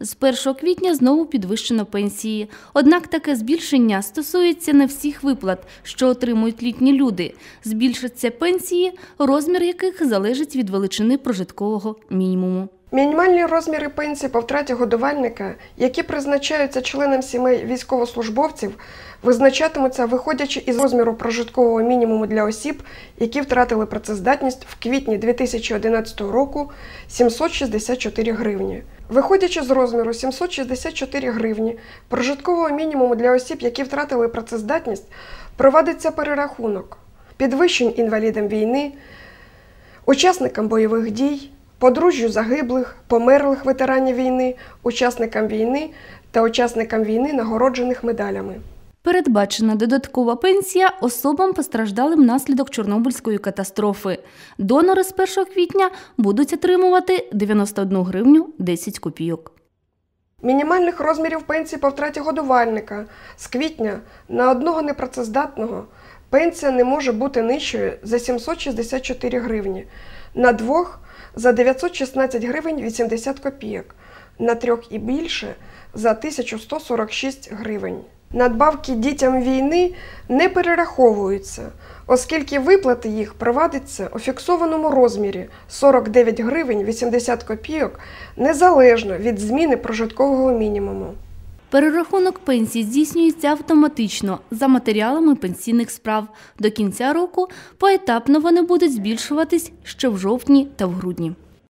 З 1 квітня знову підвищено пенсії. Однак таке збільшення стосується не всіх виплат, що отримують літні люди. Збільшаться пенсії, розмір яких залежить від величини прожиткового мінімуму. Мінімальні розміри пенсії по втраті годувальника, які призначаються членам сімей військовослужбовців, визначатимуться виходячи із розміру прожиткового мінімуму для осіб, які втратили працездатність в квітні 2011 року 764 гривні. Виходячи з розміру 764 гривні прожиткового мінімуму для осіб, які втратили працездатність, проводиться перерахунок підвищень інвалідам війни, учасникам бойових дій, подружжю загиблих, померлих ветеранів війни, учасникам війни та учасникам війни, нагороджених медалями. Передбачена додаткова пенсія особам постраждалим внаслідок Чорнобильської катастрофи. Донори з 1 квітня будуть отримувати 91 гривню 10 копійок. Мінімальних розмірів пенсії по втраті годувальника з квітня на одного непрацездатного пенсія не може бути нижчою за 764 гривні, на двох за 916 гривень 80 копійок, на трьох і більше за 1146 гривень. Надбавки дітям війни не перераховуються, оскільки виплати їх провадиться у фіксованому розмірі 49 гривень 80 копійок незалежно від зміни прожиткового мінімуму. Перерахунок пенсій здійснюється автоматично за матеріалами пенсійних справ. До кінця року поетапно вони будуть збільшуватись ще в жовтні та в грудні.